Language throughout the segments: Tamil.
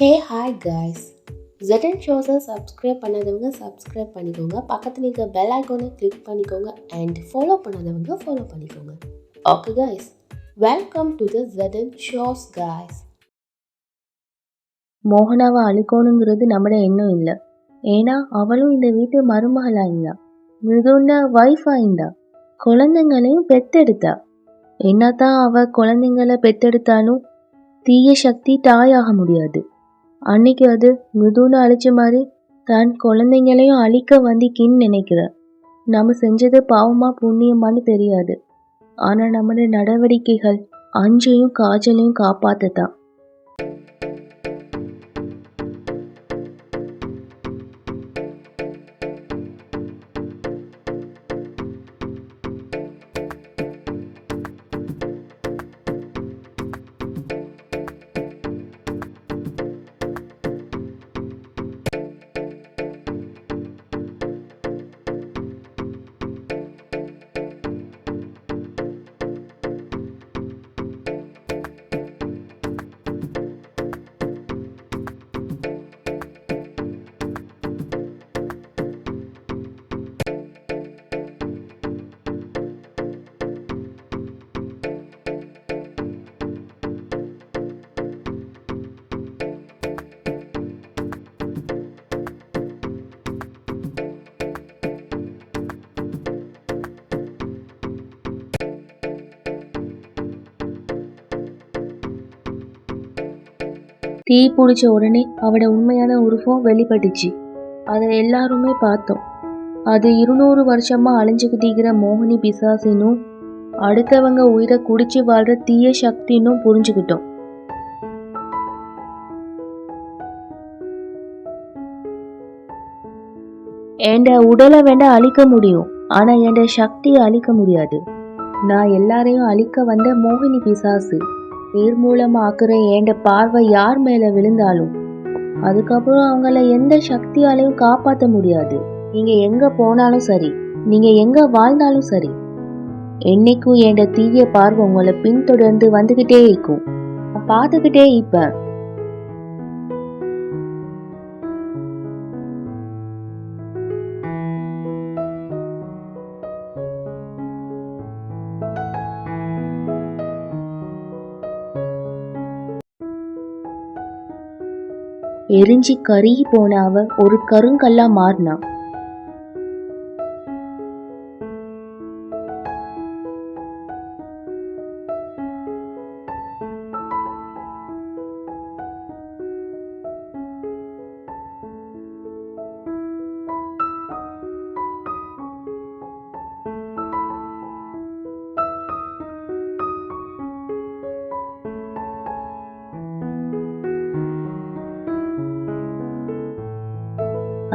ஹே ஹாய் காய்ஸ் ஜெட்டன் ஷோஸை சப்ஸ்கிரைப் பண்ணாதவங்க சப்ஸ்கிரைப் பண்ணிக்கோங்க. பக்கத்தில் இருக்க பெல் ஐக்கோனை கிளிக் பண்ணிக்கோங்க அண்ட் ஃபாலோ பண்ணாதவங்க ஃபாலோ பண்ணிக்கோங்க. Okay guys welcome to the Jettan shows guys மோகனாவை அழிக்கணுங்கிறது நம்மட எண்ணம் இல்லை. ஏன்னா அவளும் இந்த வீட்டு மருமகளாயிருந்தா மிகுந்த ஒய்ஃப் ஆயிருந்தா குழந்தைங்களையும் பெத்தெடுத்தா. என்னத்தான் அவ குழந்தைங்கள பெத்தெடுத்தாலும் தீய சக்தி தாயாக முடியாது. அன்னைக்கு அது மிதுன்னு அழிச்ச மாதிரி தன் குழந்தைங்களையும் அழிக்க வந்திக்கின்னு நினைக்கிற. நம்ம செஞ்சது பாவமா புண்ணியமான்னு தெரியாது. ஆனா நம்மளோட நடவடிக்கைகள் அஞ்சையும் காஜலையும் காப்பாத்ததான். தீ பிடிச்ச உடனே அவட உண்மையான உருவம் வெளிப்பட்டுச்சு. அதை எல்லாருமே பார்த்தோம். அது இருநூறு வருஷமா அழிஞ்சுக்கிட்டிருக்கிற மோகினி பிசாசினும் அடுத்தவங்க உயிரை குடிச்சு வாழ்ற தீய சக்தின்னும் புரிஞ்சுக்கிட்டோம். என் உடலை வேண்ட அழிக்க முடியும் ஆனா என் சக்தியை அழிக்க முடியாது. நான் எல்லாரையும் அழிக்க வந்த மோகினி பிசாசு. நீர் மூலமா ஏண்ட பார்வை யார் மேல விழுந்தாலும். அதுக்கப்புறம் அவங்கள எந்த சக்தியாலையும் காப்பாத்த முடியாது. நீங்க எங்க போனாலும் சரி நீங்க எங்க வாழ்ந்தாலும் சரி. என்னைக்கும் என்ற தீய பார்வை உங்களை பின்தொடர்ந்து வந்துகிட்டே இருக்கும். நான் பார்த்துக்கிட்டே இப்ப எரிஞ்சி கருகி போன அவன் ஒரு கருங்கல்லா மாறினா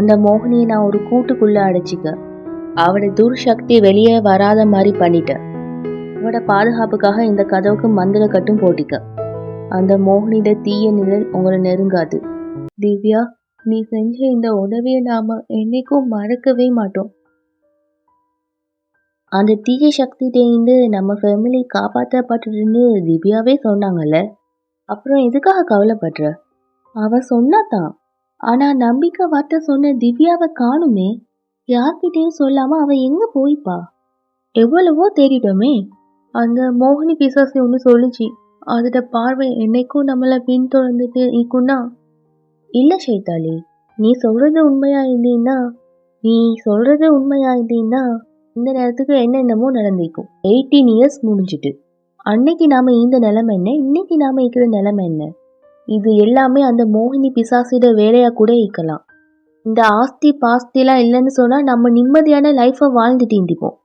அந்த மோகினியை நான் ஒரு கூட்டுக்குள்ள அடைச்சிக்க. அவட துர்சக்தி வெளியே வராத மாதிரி பண்ணிட்டேன் அவட பாதுகாப்புக்காக இந்த கதவுக்கு மந்திர கட்டும் போட்டிக்க. அந்த மோகினியோட தீய நிழல் உங்களை நெருங்காது. திவ்யா நீ செஞ்ச இந்த உதவியை நாம என்னைக்கும் மறக்கவே மாட்டோம். அந்த தீய சக்திகிட்டேருந்து நம்ம ஃபேமிலி காப்பாற்றப்பட்டுன்னு திவ்யாவே சொன்னாங்கல்ல? அப்புறம் எதுக்காக கவலைப்படுற? அவ சொன்னாதான். ஆனா நம்பிக்கை வார்த்தை சொன்ன திவ்யாவை காணுமே. யார்கிட்டயும் சொல்லாம அவ எங்க போய்ப்பா? எவ்வளவோ தேடிட்டோமே. அந்த மோகினி பிசாசி ஒன்று சொல்லுச்சு. அதோட பார்வை என்னைக்கும் நம்மள பின்தொடர்ந்துட்டு இருக்குன்னா இல்ல சைத்தாலி நீ சொல்றது உண்மையா இருந்தீன்னா நீ சொல்றது உண்மையா இருந்தீன்னா இந்த நேரத்துக்கு என்னென்னமோ நடந்திருக்கும். எயிட்டீன் இயர்ஸ் முடிஞ்சிட்டு. அன்னைக்கு நாம இந்த நிலைமை என்ன? இன்னைக்கு நாம இருக்கிற நிலைமை என்ன? இது எல்லாமே அந்த மோகினி பிசாசிட வேலையா கூட இருக்கலாம். இந்த ஆஸ்தி பாஸ்திலாம் இல்லைன்னு சொன்னா நம்ம நிம்மதியான லைஃப்பை வாழ்ந்துட்டு இருந்திப்போம்.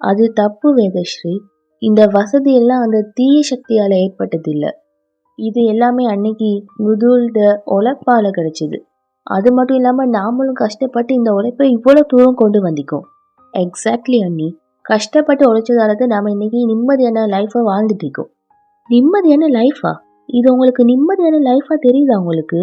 அது தப்பு வேதஸ்ரீ. இந்த வசதி எல்லாம் அந்த தீய சக்தியால ஏற்பட்டது இது எல்லாமே அன்னைக்கு முதுல்ட உழைப்பால கிடைச்சது. அது மட்டும் இல்லாம நாமளும் கஷ்டப்பட்டு இந்த உழைப்பை இவ்வளவு தூரம் கொண்டு வந்திக்கோம் எக்ஸாக்ட்லி அண்ணி. கஷ்டப்பட்டு உழைச்சதால தான் நாம இன்னைக்கு நிம்மதியான லைஃப்பை வாழ்ந்துட்டு இருக்கோம். நிம்மதியான லைஃபா இது உங்களுக்கு நிம்மதியான லைஃபாக தெரியுதா உங்களுக்கு?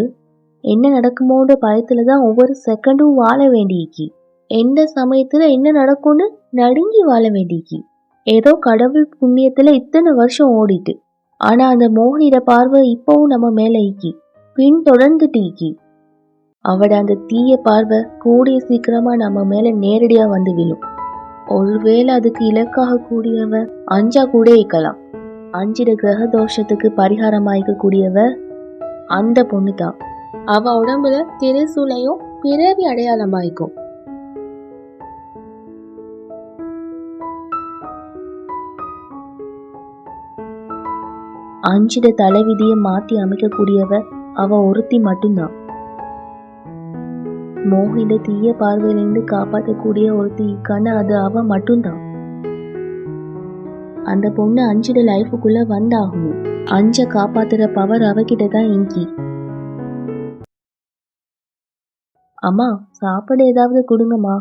என்ன நடக்குமோன்ற பயத்தில் தான் ஒவ்வொரு செகண்டும் வாழ வேண்டியிக்கி எந்த சமயத்தில் என்ன நடக்கும்னு நடுங்கி வாழ வேண்டியிக்கி ஏதோ கடவுள் புண்ணியத்தில் இத்தனை வருஷம் ஓடிட்டு ஆனால் அந்த மோகனிட பார்வை இப்போவும் நம்ம மேலே இக்கி பின் தொடர்ந்துட்டு டீக்கி அவட அந்த தீய பார்வை கூடிய சீக்கிரமா நம்ம மேல நேரடியா வந்து விழும். ஒருவேளை அதுக்கு இலக்காக கூடியவன் அஞ்சா கூட இருக்கலாம். அஞ்சிட கிரக தோஷத்துக்கு பரிகாரமாயிக்க கூடியவ அந்த பொண்ணு தான் அவ உடம்புல திருசூலையும் பிறவி அடையாளமாயிக்கும் அஞ்சிட தலைவிதியை மாத்தி அமைக்கக்கூடியவ அவ ஒருத்தி மட்டும்தான். மோகித தீய பார்வையிலிருந்து காப்பாற்றக்கூடிய ஒருத்தி இருக்கான்னு அது அவ மட்டும்தான். அந்த பொண்ணு அஞ்சிட லைஃபுக்குள்ள வந்தாகணும். அஞ்ச காப்பாத்துற பவர் அவகிட்ட தான் இங்கி. அம்மா சாப்பாடு ஏதாவது கொடுங்கம்மா.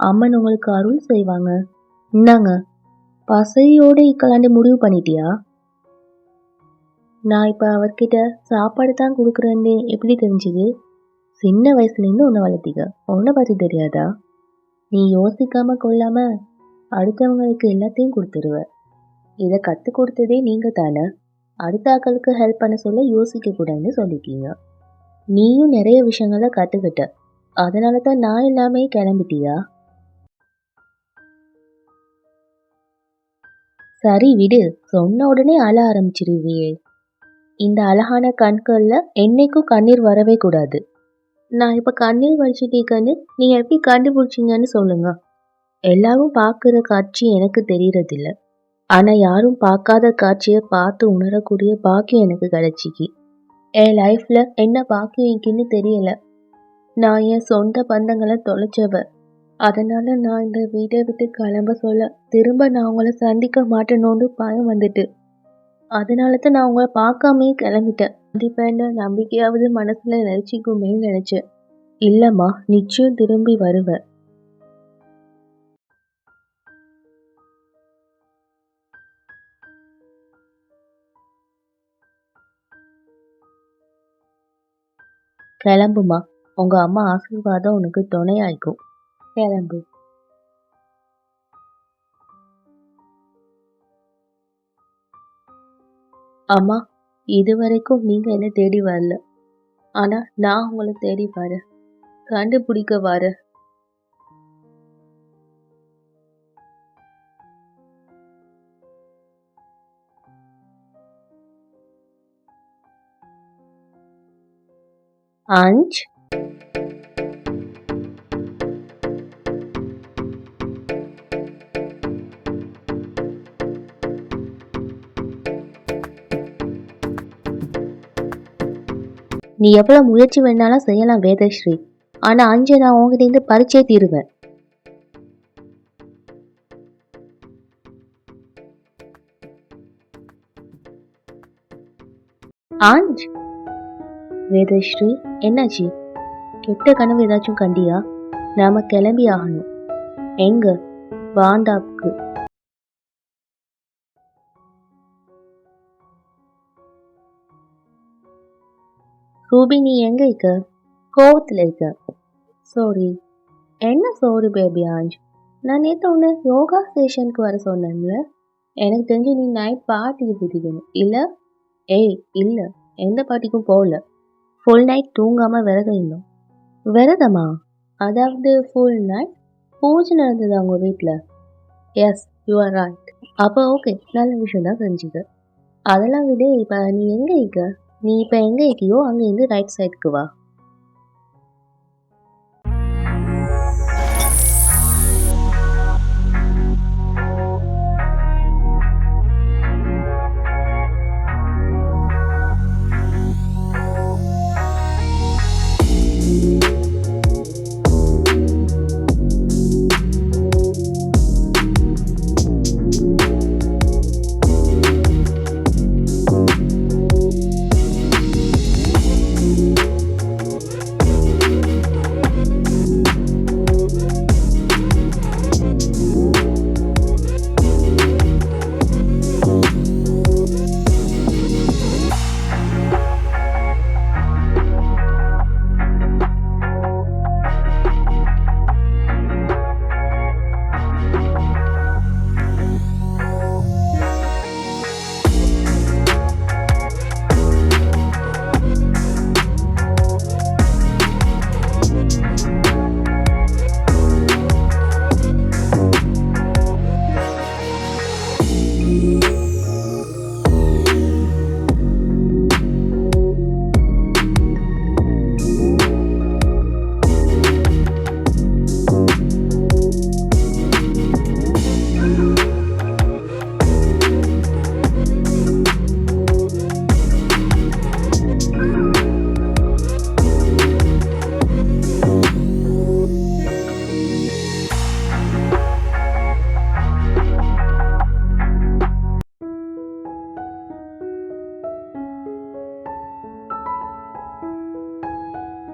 அம்மன் உங்களுக்கு அருள் செய்வாங்க. இந்தாங்க. பசையோட இக்கலாண்டு முடிவு பண்ணிட்டியா? நான் இப்போ அவர்கிட்ட சாப்பாடு தான் கொடுக்குறேன்னு எப்படி தெரிஞ்சுது? சின்ன வயசுலேருந்து உன்னை வளர்த்திக்க. உன்னை பற்றி தெரியாதா? நீ யோசிக்காம கொள்ளாம அடுத்தவங்களுக்கு எல்லாத்தையும் கொடுத்துருவ. இதை கற்றுக் கொடுத்ததே நீங்கள் தானே? அடுத்த ஆக்களுக்கு ஹெல்ப் பண்ண சொல்ல யோசிக்க கூடாதுன்னு சொல்லிட்டீங்க. நீயும் நிறைய விஷயங்களை கற்றுக்கிட்ட அதனால தான் நான் எல்லாமே கிளம்பிட்டியா? சரி விடு. சொன்ன உடனே அழ ஆரம்பிச்சிருவியே. இந்த அழகான கண்களில் என்னைக்கும் கண்ணீர் வரவே கூடாது. நான் இப்போ கண்ணீர் வலிச்சிட்டீங்கன்னு நீங்கள் எப்படி கண்டுபிடிச்சிங்கன்னு சொல்லுங்க. எல்லாரும் பார்க்குற காட்சி எனக்கு தெரியறதில்ல. ஆனால் யாரும் பார்க்காத காட்சியை பார்த்து உணரக்கூடிய பாக்கியம் எனக்கு கிடைச்சிக்கி. என் லைஃப்பில் என்ன பாக்கியம் இருக்குன்னு தெரியலை. நான் என் சொந்த பந்தங்களை தொலைச்சவ. அதனால நான் இந்த வீட்டை விட்டு கிளம்ப சொல்ல திரும்ப நான் உங்களை சந்திக்க மாட்டேனோன்னு பயம் வந்துட்டு. அதனால தான் நான் உங்களை பார்க்காமே கிளம்பிட்டேன். கண்டிப்பாக என்ன நம்பிக்கையாவது மனசில் நினச்சிக்குமேன்னு நினச்சேன். இல்லைம்மா நிச்சயம் திரும்பி வருவேன் கிளம்புமா? உங்க அம்மா ஆசீர்வாதம் உனக்கு துணையாய்க்கும் கிளம்பு. அம்மா இதுவரைக்கும் நீங்க என்ன தேடி வரல. ஆனா நான் உங்களை தேடி வரேன். கண்டுபிடிக்க வரேன். அஞ்ச். நீ எவ்வளவு முயற்சி வேணாலும் செய்யலாம் வேதஸ்ரீ. ஆனா அஞ்சு நான் உங்ககிட்ட இருந்து பறிச்சே தீருவேன். ஆஞ்ச் வேதஸ்ரீ என்னாச்சு? கெட்ட கனவு ஏதாச்சும் கண்டியா? நாம கிளம்பி ஆகணும். எங்க? பாந்தாப்புக்கு ரூபி நீ எங்க இருக்க? கோவத்தில் இருக்க. சாரி என்ன சாரி பேபி ஆஞ்ச்? நான் நேற்று உன்னை யோகா ஸ்டேஷனுக்கு வர சொன்னேன்ல. எனக்கு தெரிஞ்சு நீ நைட் பார்ட்டிக்கு புதிக்கணும் இல்லை? ஏய் இல்லை. எந்த பார்ட்டிக்கும் போகல. ஃபுல் நைட் தூங்காமல் விரதம் இருந்தோம். விரதமா? அதாவது ஃபுல் நைட் பூஜை நடந்தது அவங்க வீட்டில் எஸ் யூ ஆர் ரைட் அப்போ ஓகே நல்ல விஷயம் தான் செஞ்சுக்க அதெல்லாம் விட இப்போ நீ எங்கே இருக்க? நீ இப்போ எங்கே இருக்கியோ அங்கேருந்து ரைட் சைடுக்கு வா.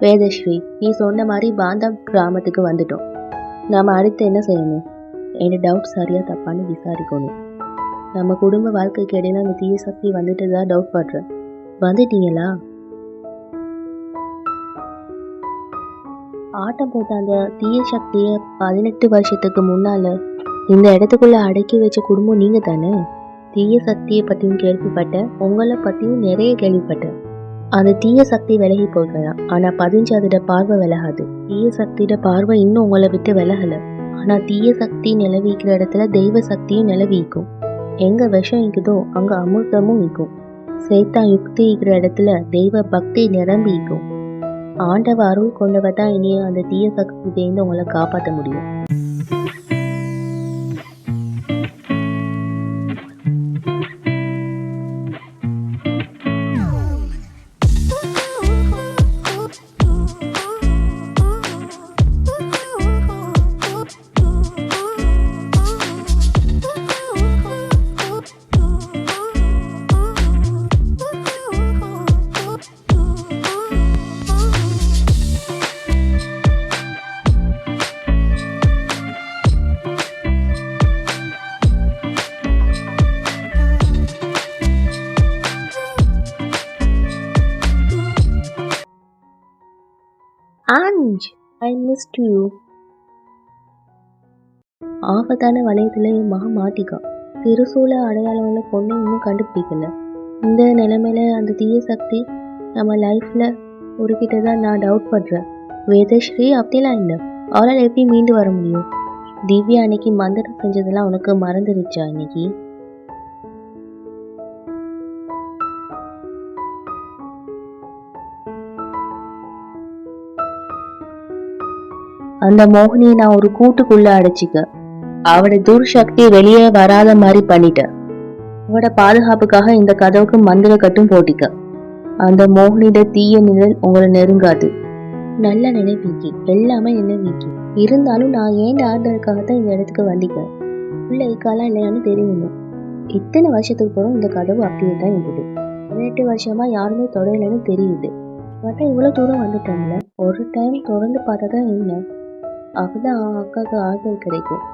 வேதஸ்ரீ நீ சொன்ன மாதிரி பாந்தா கிராமத்துக்கு வந்துட்டோம். நாம அடுத்து என்ன செய்யணும்? என் டவுட் சரியா தப்பான்னு விசாரிக்கணும். நம்ம குடும்ப வாழ்க்கைக்கு இடையில அந்த தீய சக்தி வந்துட்டு தான் டவுட் படுறேன். வந்துட்டீங்களா? ஆட்டம் போட்ட அந்த தீய சக்தியை பதினெட்டு வருஷத்துக்கு முன்னால் இந்த இடத்துக்குள்ளே அடக்கி வச்ச குடும்பம் நீங்கள் தானே தீய சக்தியை பற்றியும் கேள்விப்பட்டேன் உங்களை பற்றியும் நிறைய கேள்விப்பட்டேன். அந்த தீய சக்தி விலகி போகலாம் ஆனா பதிஞ்சு அதோட பார்வை விலகாது. தீய சக்தியோட பார்வை இன்னும் உங்களை விட்டு விலகல. ஆனா தீய சக்தி நிலவிக்கிற இடத்துல தெய்வ சக்தியும் நிலவிக்கும். எங்க விஷம் இருக்குதோ அங்க அமிர்தமும் இருக்கும் சேத்தா யுக்தி இருக்கிற இடத்துல தெய்வ பக்தி நிரம்பிக்கும் ஆண்டவ அருள் கொண்டவ தான் இனியும் அந்த தீய சக்தியிலேருந்து உங்களை காப்பாற்ற முடியும். ஆஞ்ச் ஐ மிஸ்ட் யூ ஆபத்தான வளையத்துல என் மக மாட்டிக்கா. திருசூல அடையாளம் உள்ள பொண்ணை இன்னும் கண்டுபிடிக்கல. இந்த நிலைமையில அந்த தீய சக்தி நம்ம லைஃப்ல ஒருக்கிட்ட தான் நான் டவுட் படுறேன். வேதஸ்ரீ அப்படிலாம் இல்லை. அவளால் எப்படி மீண்டு வர முடியும்? திவ்யா அன்னைக்கு மந்திரம் செஞ்சதெல்லாம் உனக்கு மறந்துருச்சா இன்னைக்கு அந்த மோகினியை நான் ஒரு கூட்டுக்குள்ள அடைச்சிக்க. அவட துர்சக்தி வெளியே வராத மாதிரி பண்ணிட்டேன் அவட பாதுகாப்புக்காக இந்த கதவுக்கு மந்திர கட்டும் போட்டிக்க. அந்த மோகினியோட தீய நிழல் உங்களை நெருங்காது. நல்ல நினைப்பீக்கி எல்லாமே நினைப்பீக்கி இருந்தாலும் நான் ஏன் ஆறுதலுக்காக தான் இந்த இடத்துக்கு வந்திக்கேன் உள்ள இருக்காலாம் இல்லையான்னு தெரியணும் இத்தனை வருஷத்துக்கு போகிறோம் இந்த கதவு அப்படியே தான் இருக்குது பதினெட்டு வருஷமா யாருமே தொடையிலன்னு தெரியுது. மட்டும் இவ்வளோ தூரம் வந்துட்டாங்களே ஒரு டைம் தொடர்ந்து பார்த்தா தான் என்ன? அப்பதான் அக்காவுக்கு ஆறுதல் கிடைக்கும்.